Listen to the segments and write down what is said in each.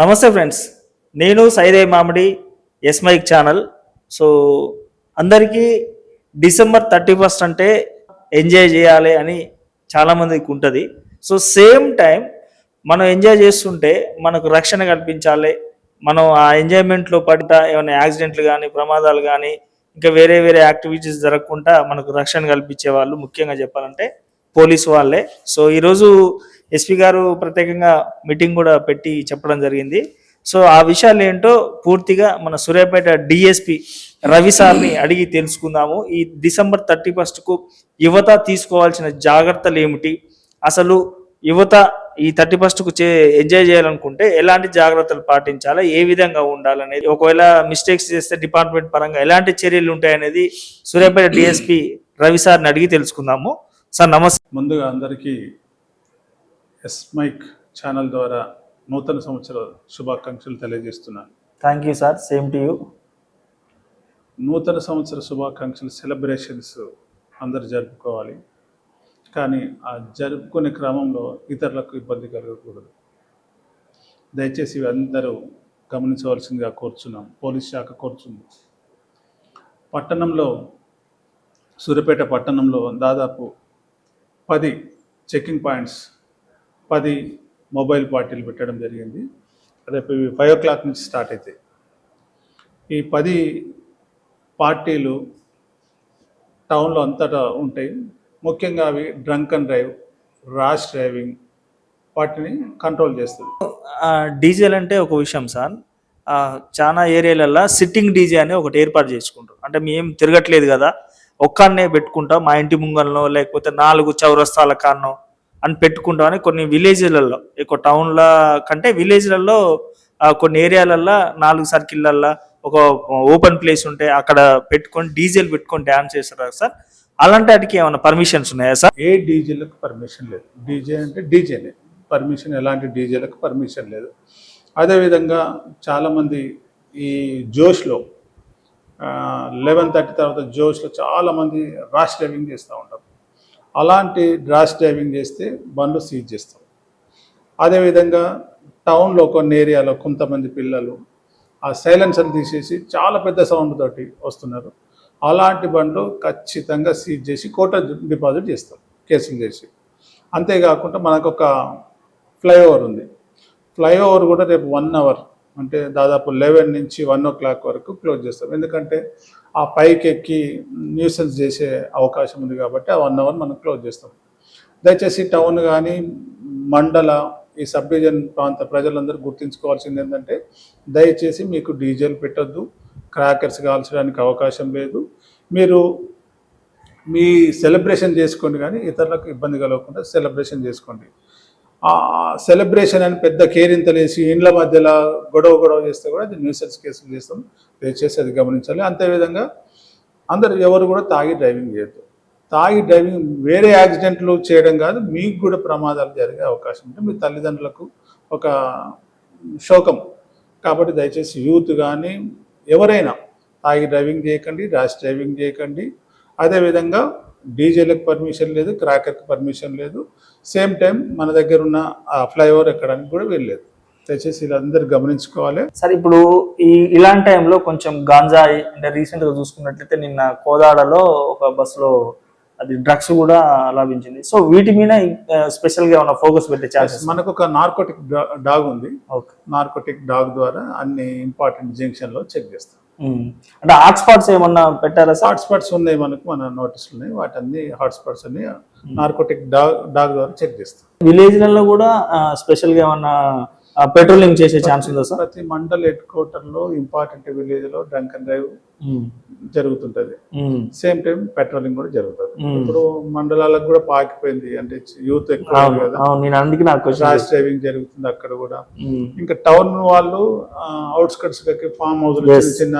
నమస్తే ఫ్రెండ్స్ నేను Saide Mamidi S mike channel. So అందరికీ డిసెంబర్ థర్టీ ఫస్ట్ అంటే ఎంజాయ్ చేయాలి అని చాలామందికి ఉంటుంది. సో సేమ్ టైం మనం ఎంజాయ్ చేస్తుంటే మనకు రక్షణ కల్పించాలి. మనం ఆ ఎంజాయ్మెంట్లో పడితే ఏమైనా యాక్సిడెంట్లు కానీ ప్రమాదాలు కానీ ఇంకా వేరే వేరే యాక్టివిటీస్ జరగకుండా మనకు రక్షణ కల్పించే వాళ్ళు ముఖ్యంగా చెప్పాలంటే పోలీసు వాళ్ళే. సో ఈరోజు ఎస్పీ గారు ప్రత్యేకంగా మీటింగ్ కూడా పెట్టి చెప్పడం జరిగింది. సో ఆ విషయాలు ఏంటో పూర్తిగా మన సూర్యాపేట డిఎస్పి రవి సార్ని అడిగి తెలుసుకుందాము. ఈ డిసెంబర్ థర్టీ ఫస్ట్కు యువత తీసుకోవాల్సిన జాగ్రత్తలు ఏమిటి అసలు యువత ఈ థర్టీ ఫస్ట్కు చే ఎంజాయ్ చేయాలనుకుంటే ఎలాంటి జాగ్రత్తలు పాటించాలి? ఏ విధంగా ఉండాలనేది? ఒకవేళ మిస్టేక్స్ చేస్తే డిపార్ట్మెంట్ పరంగా ఎలాంటి చర్యలు ఉంటాయనేది సూర్యాపేట డిఎస్పి రవి సార్ని అడిగి తెలుసుకుందాము. సార్ నమస్తే. ముందుగా అందరికీ ఎస్ మైక్ ఛానల్ ద్వారా నూతన సంవత్సర శుభాకాంక్షలు తెలియజేస్తున్నాను. Thank you sir same to you నూతన సంవత్సర శుభాకాంక్షలు సెలబ్రేషన్స్ అందరు జరుపుకోవాలి. కానీ ఆ జరుపుకునే క్రమంలో ఇతరులకు ఇబ్బంది కలగకూడదు. దయచేసి అందరూ గమనించవలసిందిగా కోరుచున్నాం. పోలీస్ శాఖ కోరుచుంది పట్టణంలో సూర్యాపేట పట్టణంలో దాదాపు పది చెకింగ్ పాయింట్స్ పది మొబైల్ పార్టీలు పెట్టడం జరిగింది. రేపు ఇవి ఫైవ్ ఓ క్లాక్ నుంచి స్టార్ట్ అవుతాయి ఈ పది పార్టీలు టౌన్లో అంతటా ఉంటాయి. ముఖ్యంగా అవి drunk and drive rash driving వాటిని కంట్రోల్ చేస్తుంది. డీజేలు అంటే ఒక విషయం సార్. చాలా ఏరియాలల్లో సిట్టింగ్ డీజే అని ఒకటి ఏర్పాటు చేసుకుంటారు. అంటే మేము తిరగట్లేదు కదా. ఒక్కన్నే పెట్టుకుంటాం. మా ఇంటి ముంగల్లో లేకపోతే నాలుగు చౌరస్తాల కాన్నో అని పెట్టుకుంటామని కొన్ని విలేజ్లలో ఎక్కువ టౌన్ల కంటే విలేజ్లలో కొన్ని ఏరియాలల్లో నాలుగు సర్కిళ్ళల్లో ఒక ఓపెన్ ప్లేస్ ఉంటే అక్కడ పెట్టుకొని డీజేలు పెట్టుకొని డ్యాన్స్ చేస్తారు కదా సార్? అలాంటి వాటికి ఏమైనా పర్మిషన్స్ ఉన్నాయా సార్? ఏ డీజేలకు పర్మిషన్ లేదు. డీజే అంటే డీజేనే పర్మిషన్ ఎలాంటి డీజేలకు పర్మిషన్ లేదు. అదేవిధంగా చాలామంది ఈ జోష్లో లెవెన్ థర్టీ తర్వాత జోష్లో చాలామంది ర్యాష్ డ్రైవింగ్ చేస్తూ ఉంటారు. అలాంటి డ్రాష్ డ్రైవింగ్ చేస్తే బండ్లు సీజ్ చేస్తాం. అదేవిధంగా టౌన్లో కొన్ని ఏరియాలో కొంతమంది పిల్లలు ఆ సైలెన్సర్ తీసేసి చాలా పెద్ద సౌండ్ తోటి వస్తున్నారు. అలాంటి బండ్లు ఖచ్చితంగా సీజ్ చేసి కోట డిపాజిట్ చేస్తాం కేసులు చేసి. అంతేకాకుండా మనకు ఒక ఫ్లైఓవర్ ఉంది. ఫ్లైఓవర్ కూడా రేపు వన్ అవర్ అంటే దాదాపు లెవెన్ నుంచి వన్ ఓ క్లాక్ వరకు క్లోజ్ చేస్తాం ఎందుకంటే ఆ పైకి ఎక్కి న్యూసెన్స్ చేసే అవకాశం ఉంది కాబట్టి ఆ వన్ అవర్ మనం క్లోజ్ చేస్తాం. దయచేసి టౌన్ కానీ మండల ఈ సబ్ డివిజన్ ప్రాంత ప్రజలందరూ గుర్తుంచుకోవాల్సింది ఏంటంటే దయచేసి మీకు డీజిల్ పెట్టొద్దు క్రాకర్స్ కాల్చడానికి అవకాశం లేదు. మీరు మీ సెలబ్రేషన్ చేసుకోండి కానీ ఇతరులకు ఇబ్బంది కలగకుండా సెలబ్రేషన్ చేసుకోండి. సెలబ్రేషన్ అని పెద్ద కేరింతలేసి ఇండ్ల మధ్యలో గొడవ గొడవ చేస్తే కూడా అది న్యూసెన్స్ కేసులు చేస్తాం. దయచేసి అది గమనించాలి. అంతేవిధంగా అందరు ఎవరు కూడా తాగి డ్రైవింగ్ చేయొద్దు. తాగి డ్రైవింగ్ వేరే యాక్సిడెంట్లు చేయడం కాదు మీకు కూడా ప్రమాదాలు జరిగే అవకాశం ఉంటే మీ తల్లిదండ్రులకు ఒక శోకం. కాబట్టి దయచేసి యూత్ కానీ ఎవరైనా తాగి డ్రైవింగ్ చేయకండి ర్యాష్ డ్రైవింగ్ చేయకండి. అదేవిధంగా డీజేలకు పర్మిషన్ లేదు క్రాకర్కి పర్మిషన్ లేదు. సేమ్ టైం మన దగ్గర ఉన్న ఆ ఫ్లైఓవర్ ఎక్కడానికి కూడా వెళ్ళలేదు దయచేసి వీళ్ళందరూ గమనించుకోవాలి. సార్ ఇప్పుడు ఈ ఇలాంటి టైంలో కొంచెం గాంజాయి అంటే రీసెంట్గా చూసుకున్నట్లయితే నిన్న కోదాడలో ఒక బస్సులో అది డ్రగ్స్ కూడా లభించింది. సో వీటి మీద స్పెషల్గా ఏమైనా ఫోకస్ పెట్టే ఛాన్సెస్ మనకు ఒక నార్కోటిక్ డాగ్ ఉంది. ఓకే. నార్కోటిక్ డాగ్ ద్వారా అన్ని ఇంపార్టెంట్ జంక్షన్లో చెక్ చేస్తాం. అంటే హాట్స్పాట్స్ ఏమన్నా పెట్టారా సార్? హాట్స్పాట్స్ ఉన్నాయి మనకు మన నోటీసులు ఉన్నాయి. వాటన్ని హాట్స్పాట్స్ అన్ని నార్కోటిక్ డాగ్ డాగ్ ద్వారా చెక్ చేస్తాం. విలేజ్లలో కూడా స్పెషల్గా ఏమన్నా పెట్రోలింగ్ చేసే ఛాన్స్ ఉందా సార్ ప్రతి మండల్ హెడ్ క్వార్టర్లో ఇంపార్టెంట్ విలేజ్లో డ్రంక్ అండ్ డ్రైవ్ జరుగుతుంటది. సేమ్ టైం పెట్రోలింగ్ కూడా జరుగుతుంది. Hmm. ఇప్పుడు మండలాలకు కూడా పాకిపోయింది అంటే యూత్ ఎక్కువ ర్యాష్ డ్రైవింగ్ జరుగుతుంది అక్కడ కూడా. ఇంకా టౌన్ వాళ్ళు అవుట్స్కట్స్ ఫామ్ హౌస్. చిన్న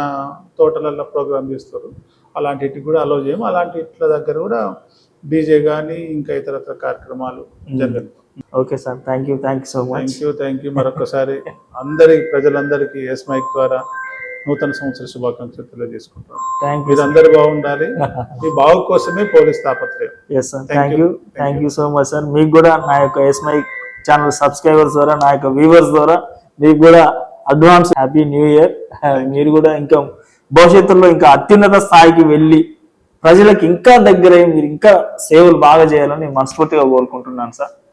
తోటలలో ప్రోగ్రామ్ చేస్తారు. అలాంటి కూడా అలో చేయము అలాంటి ఇట్ల దగ్గర కూడా డీజే కానీ ఇంకా ఇతరత్ర కార్యక్రమాలు జరగదు. Okay sir thank you thank you so much thank you thank you మరొకసారి అందరి ప్రజలందరికీ ఎస్ మైక్ ద్వారా నూతన సంవత్సర శుభాకాంక్షలు తెలియజేసుకుంటాం థ్యాంక్ యూ మీరందరూ బాగుండాలి. మీ బాగు కోసమే పోలీస్ తాపత్రయం. Yes sir thank. You thank you so much sir మీకు కూడా నా యొక్క ఎస్ మై ఛానల్ సబ్స్క్రైబర్స్ ద్వారా నా యొక్క వ్యూవర్స్ ద్వారా మీకు కూడా అడ్వాన్స్ హ్యాపీ న్యూ ఇయర్ మీరు కూడా ఇంకా భవిష్యత్తులో ఇంకా అత్యున్నత స్థాయికి వెళ్ళి ప్రజలకు ఇంకా దగ్గర మీరు ఇంకా సేవలు బాగా చేయాలని మనస్ఫూర్తిగా కోరుకుంటున్నాను sir